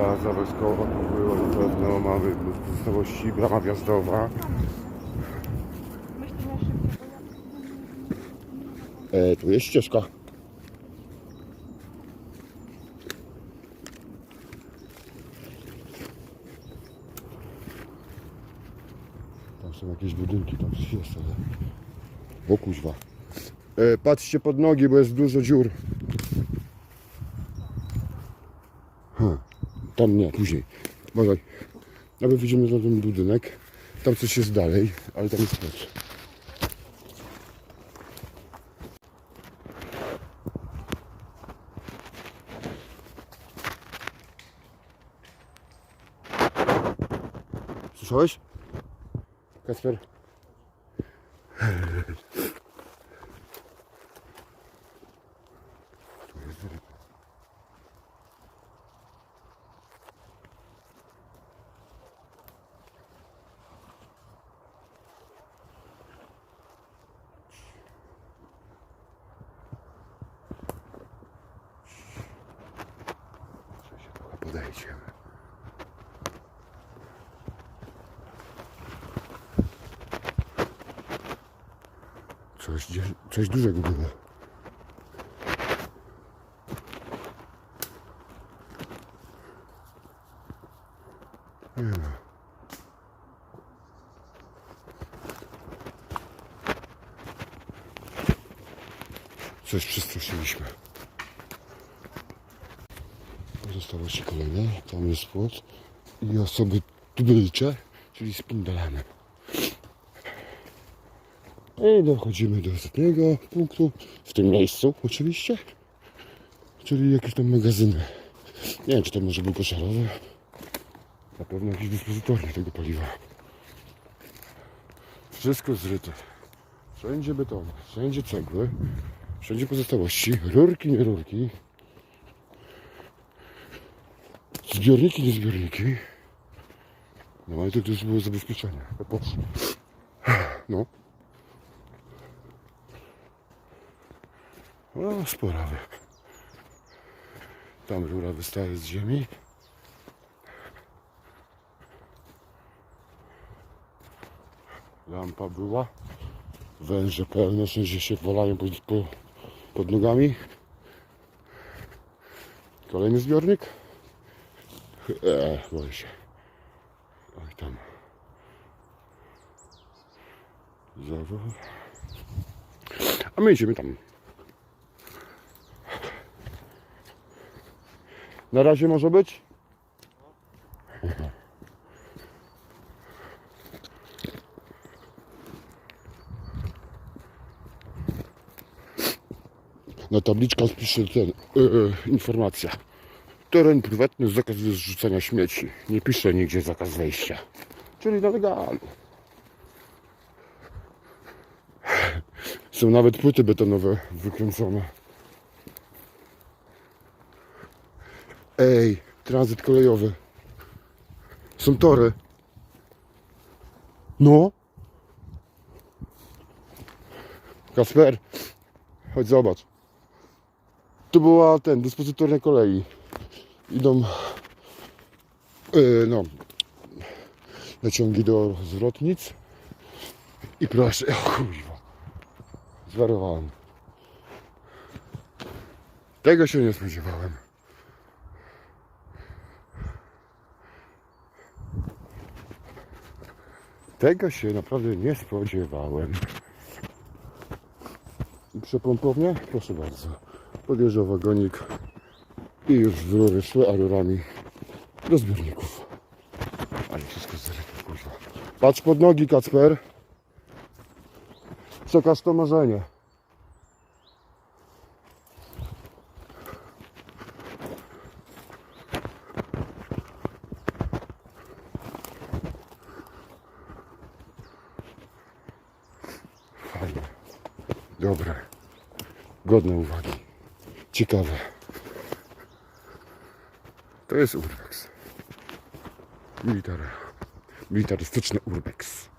Baza wojskowa tu była na pewno, mamy pozostałości, brama wjazdowa. E, tu jest ścieżka. Tam są jakieś budynki, tam coś jest, ale... O kuźwa. E, patrzcie pod nogi, bo jest dużo dziur. Tam nie, później. Uważaj. Nawet widzimy na ten budynek. Tam coś jest dalej, ale tam jest plac. Słyszałeś? Kasper? Podejdziemy. Coś, coś dużego było. Nie ma. Coś przestraszyliśmy. Pozostałości kolejne. Tam jest płot. I osoby tubylcze, czyli spindalane. I dochodzimy do ostatniego punktu, w tym miejscu oczywiście, czyli jakieś tam magazyny. Nie wiem, czy to może był koszarowy. Na pewno jakiś dyspozytorny tego paliwa. Wszystko zryte. Wszędzie beton, wszędzie cegły, wszędzie pozostałości, rurki, nie rurki. Zbiorniki, nie zbiorniki. No ale to też było zabezpieczenie. No. No, spora. wy- Tam rura wystaje z ziemi. Lampa była. Węże pełne, sensie się walają pod, po, pod nogami. Kolejny zbiornik. Eee, boję się. Oj, tam. Zawał. A my idziemy tam. Na razie może być? Na tabliczkach pisze ten, e, informacja. Teren prywatny, zakaz zrzucania śmieci. Nie pisze nigdzie zakaz wejścia. Czyli na legalu. Są nawet płyty betonowe wykręcone. Ej, tranzyt kolejowy. Są tory. No. Kasper, chodź zobacz. Tu była ten, dyspozytornia kolei. Idą, yy, no, naciągi do zwrotnic. I proszę, o kurwa, zwariowałem. Tego się nie spodziewałem. Tego się naprawdę nie spodziewałem. I Przepompownia? Proszę bardzo. Podjeżdżał wagonik i już z rury szły, a rurami do zbiorników. Ale wszystko zaryte, kurwa. Patrz pod nogi, Kacper. Przekaż to marzenie. Dobre. Godne uwagi. Ciekawe. To jest urbex. Militar. Militarystyczny urbex.